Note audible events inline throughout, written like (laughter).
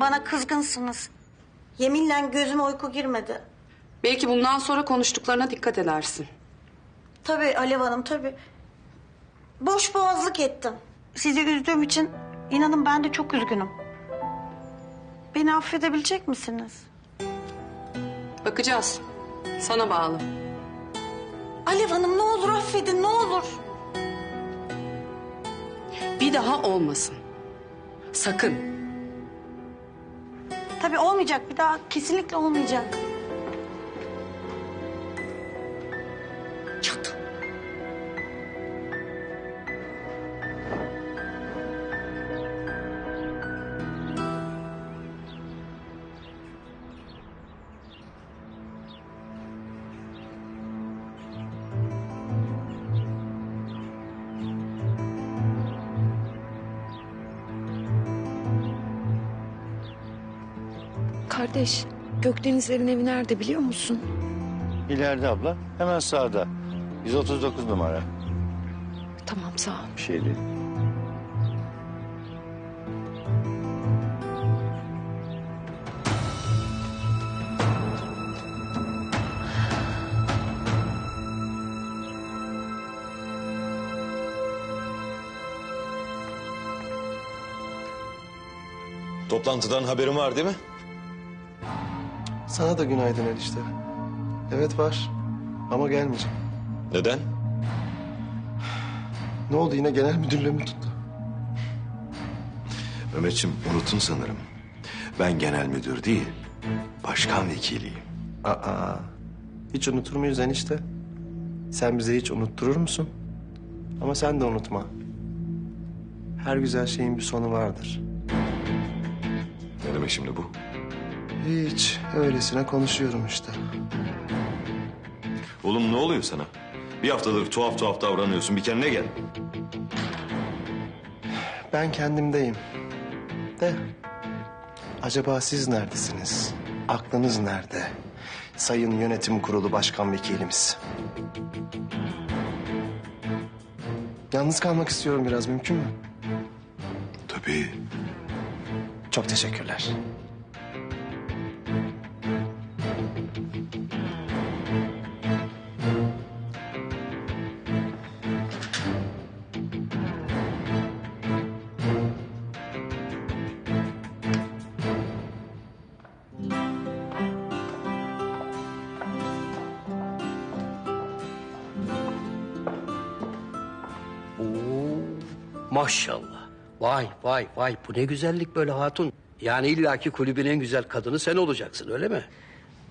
Hanım bana kızgınsınız. Yeminle gözüme uyku girmedi. Belki bundan sonra konuştuklarına dikkat edersin. Tabii Alev Hanım tabii. Boş boğazlık ettim. Sizi üzdüğüm için inanın ben de çok üzgünüm. Beni affedebilecek misiniz? Bakacağız. Sana bağlı. Alev Hanım ne olur affedin ne olur. Bir daha olmasın. Sakın. Tabii olmayacak bir daha kesinlikle olmayacak. Kardeş, Gökdenizlerin evi nerede biliyor musun? İleride abla. Hemen sağda. 139 numara. Tamam sağ ol. Bir şey değil. Toplantıdan haberin var değil mi? Sana da günaydın enişte. Evet var ama gelmeyeceğim. Neden? Ne oldu yine genel müdürlüğümü tuttu. Mehmetciğim unuttun sanırım. Ben genel müdür değil, başkan vekiliyim. Aa, hiç unutur muyuz enişte? Sen bize hiç unutturur musun? Ama sen de unutma. Her güzel şeyin bir sonu vardır. Ne demek şimdi bu? Hiç öylesine konuşuyorum işte. Oğlum ne oluyor sana? Bir haftadır tuhaf tuhaf davranıyorsun. Bir kendine gel. Ben kendimdeyim. De acaba siz neredesiniz? Aklınız nerede? Sayın Yönetim Kurulu Başkan Vekilimiz. Yalnız kalmak istiyorum biraz mümkün mü? Tabii. Çok teşekkürler. Maşallah. Vay vay vay bu ne güzellik böyle hatun. Yani illaki kulübün en güzel kadını sen olacaksın öyle mi?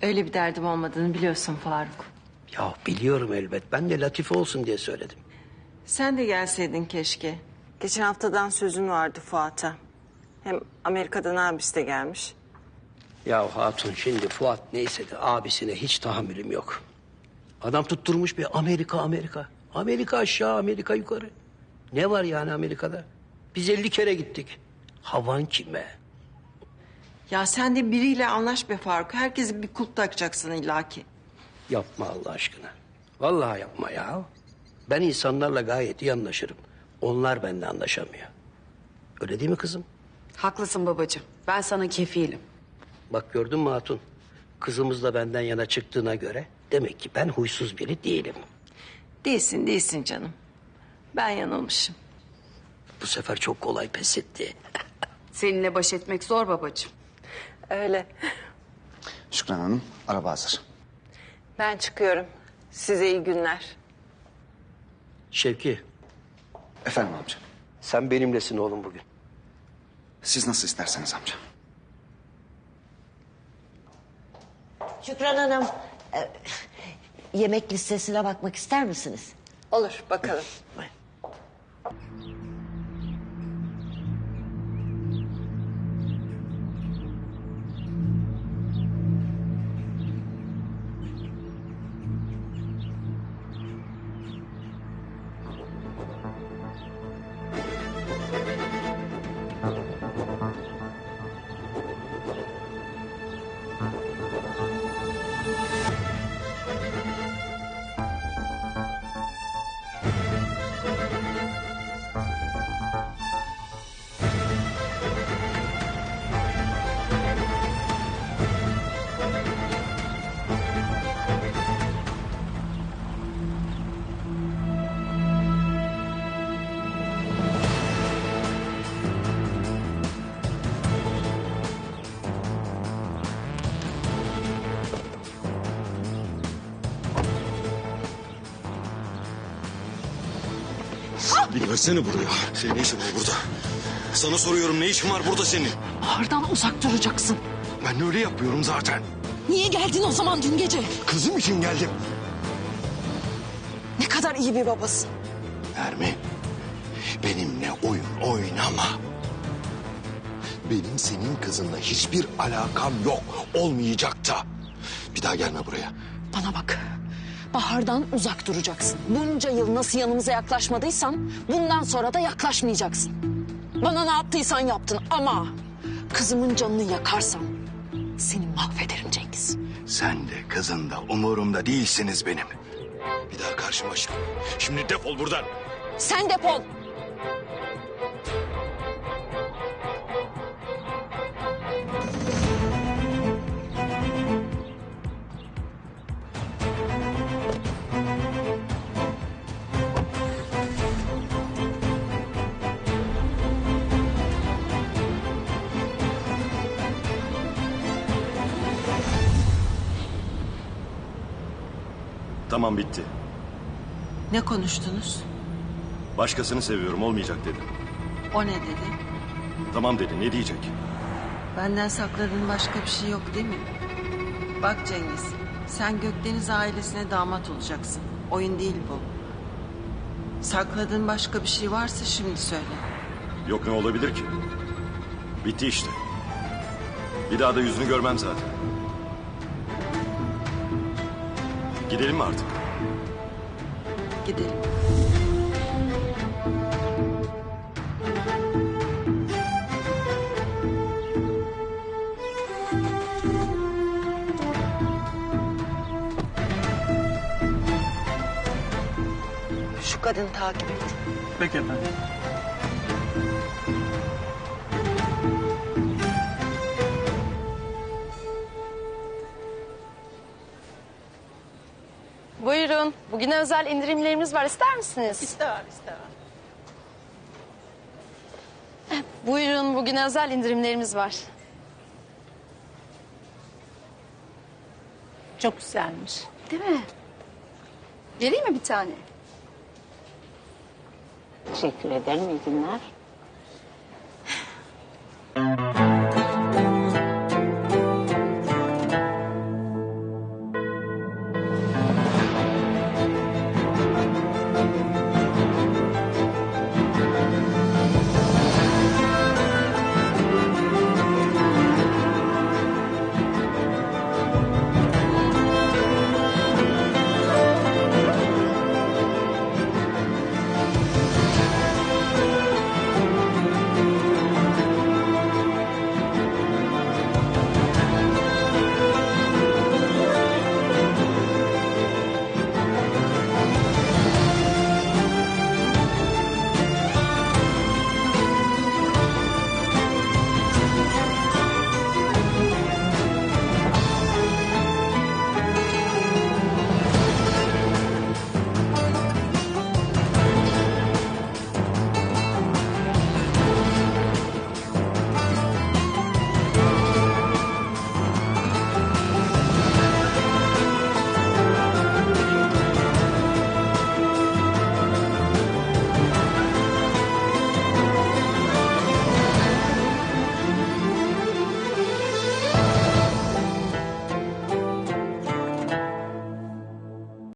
Öyle bir derdim olmadığını biliyorsun Faruk. Ya biliyorum elbet. Ben de latife olsun diye söyledim. Sen de gelseydin keşke. Geçen haftadan sözün vardı Fuat'a. Hem Amerika'dan abisi de gelmiş. Ya hatun şimdi Fuat neyse de abisine hiç tahammülüm yok. Adam tutturmuş bir Amerika Amerika. Amerika aşağı Amerika yukarı. Ne var yani Amerika'da? Biz 50 kere gittik. Havan kime? Ya sen de biriyle anlaş be Faruk. Herkese bir kulp takacaksın illaki. Yapma Allah aşkına. Vallahi yapma ya. Ben insanlarla gayet iyi anlaşırım. Onlar benimle anlaşamıyor. Öyle değil mi kızım? Haklısın babacığım. Ben sana kefilim. Bak gördün mü hatun? Kızımız da benden yana çıktığına göre demek ki ben huysuz biri değilim. Değilsin değilsin canım. Ben yanılmışım. Bu sefer çok kolay pes etti. (laughs) Seninle baş etmek zor babacığım. Öyle. Şükran Hanım, araba hazır. Ben çıkıyorum. Size iyi günler. Şevki Efendim amca. sen benimlesin oğlum bugün. Siz nasıl isterseniz amca. Şükran Hanım, e, yemek listesine bakmak ister misiniz? Olur bakalım. Bir gelsene buraya. Senin ne işin var burada? Sana soruyorum ne işin var burada senin? Bahar'dan uzak duracaksın. Ben öyle yapıyorum zaten. Niye geldin o zaman dün gece? Kızım için geldim. Ne kadar iyi bir babasın. Nermin, benimle oyun oynama. Benim senin kızınla hiçbir alakam yok. Olmayacak da. Bir daha gelme buraya. Bana bak. Bahar'dan uzak duracaksın. Bunca yıl nasıl yanımıza yaklaşmadıysan bundan sonra da yaklaşmayacaksın. Bana ne yaptıysan yaptın ama kızımın canını yakarsan seni mahvederim Cengiz. Sen de kızın da umurumda değilsiniz benim. Bir daha karşıma çık. Şimdi defol buradan. Sen defol. Tamam bitti. Ne konuştunuz? Başkasını seviyorum olmayacak dedi. O ne dedi? Tamam dedi ne diyecek? Benden sakladığın başka bir şey yok değil mi? Bak Cengiz, sen Gökdeniz ailesine damat olacaksın. Oyun değil bu. Sakladığın başka bir şey varsa şimdi söyle. Yok ne olabilir ki? Bitti işte. Bir daha da yüzünü görmem zaten. Gidelim mi artık? Gidelim. Şu kadını takip et. Peki efendim. Buyurun. Bugüne özel indirimlerimiz var. İster misiniz? İstemem, istemem. Buyurun. Bugüne özel indirimlerimiz var. Çok güzelmiş. Değil mi? Vereyim mi bir tane? Teşekkür ederim. İyi günler.